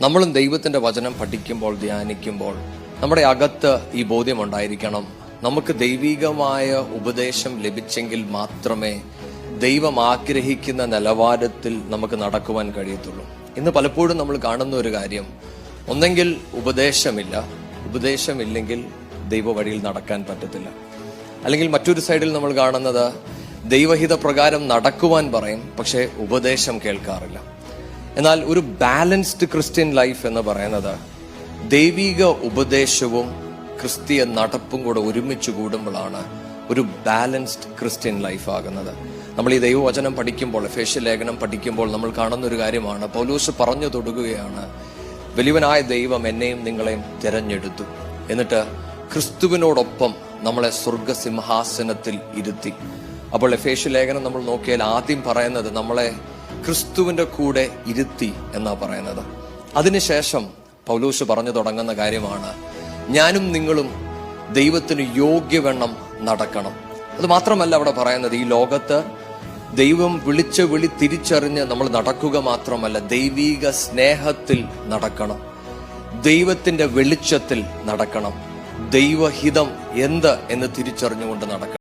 നമ്മളും ദൈവത്തിന്റെ വചനം പഠിക്കുമ്പോൾ ധ്യാനിക്കുമ്പോൾ നമ്മുടെ അകത്ത് ഈ ബോധ്യം ഉണ്ടായിരിക്കണം. നമുക്ക് ദൈവികമായ ഉപദേശം ലഭിച്ചെങ്കിൽ മാത്രമേ ദൈവം ആഗ്രഹിക്കുന്ന നിലവാരത്തിൽ നമുക്ക് നടക്കുവാൻ കഴിയത്തുള്ളൂ. ഇന്ന് പലപ്പോഴും നമ്മൾ കാണുന്ന ഒരു കാര്യം ഒന്നെങ്കിൽ ഉപദേശമില്ല. ഉപദേശമില്ലെങ്കിൽ ദൈവ വഴിയിൽ നടക്കാൻ പറ്റത്തില്ല. അല്ലെങ്കിൽ മറ്റൊരു സൈഡിൽ നമ്മൾ കാണുന്നത് ദൈവഹിത പ്രകാരം നടക്കുവാൻ പറയും പക്ഷേ ഉപദേശം കേൾക്കാറില്ല. എന്നാൽ ഒരു ബാലൻസ്ഡ് ക്രിസ്ത്യൻ ലൈഫ് എന്ന് പറയുന്നത് ദൈവിക ഉപദേശവും ക്രിസ്തീയ നടപ്പും കൂടെ ഒരുമിച്ച് കൂടുമ്പോഴാണ് ഒരു ബാലൻസ്ഡ് ക്രിസ്ത്യൻ ലൈഫ് ആകുന്നത്. നമ്മൾ ഈ ദൈവവചനം പഠിക്കുമ്പോൾ ഫേഷ്യൽ ലേഖനം പഠിക്കുമ്പോൾ നമ്മൾ കാണുന്ന ഒരു കാര്യമാണ്. പൗലൂസ് പറഞ്ഞു തൊടുകയാണ് വലിയവനായ ദൈവം എന്നെയും നിങ്ങളെയും തിരഞ്ഞെടുത്തു. എന്നിട്ട് ക്രിസ്തുവിനോടൊപ്പം നമ്മളെ സ്വർഗസിംഹാസനത്തിൽ ഇരുത്തി. അപ്പോൾ ഫേഷ്യൽ ലേഖനം നമ്മൾ നോക്കിയാൽ ആദ്യം പറയുന്നത് നമ്മളെ ക്രിസ്തുവിന്റെ കൂടെ ഇരുത്തി എന്നാ പറയുന്നത്. അതിനുശേഷം പൗലൂസ് പറഞ്ഞു തുടങ്ങുന്ന കാര്യമാണ് ഞാനും നിങ്ങളും ദൈവത്തിന് യോഗ്യവണ്ണം നടക്കണം. അത് മാത്രമല്ല അവിടെ പറയുന്നത് ഈ ലോകത്ത് ദൈവം വിളിച്ച വിളി തിരിച്ചറിഞ്ഞ് നമ്മൾ നടക്കുക മാത്രമല്ല ദൈവീക സ്നേഹത്തിൽ നടക്കണം. ദൈവത്തിന്റെ വെളിച്ചത്തിൽ നടക്കണം. ദൈവഹിതം എന്ത് എന്ന് തിരിച്ചറിഞ്ഞുകൊണ്ട് നടക്കണം.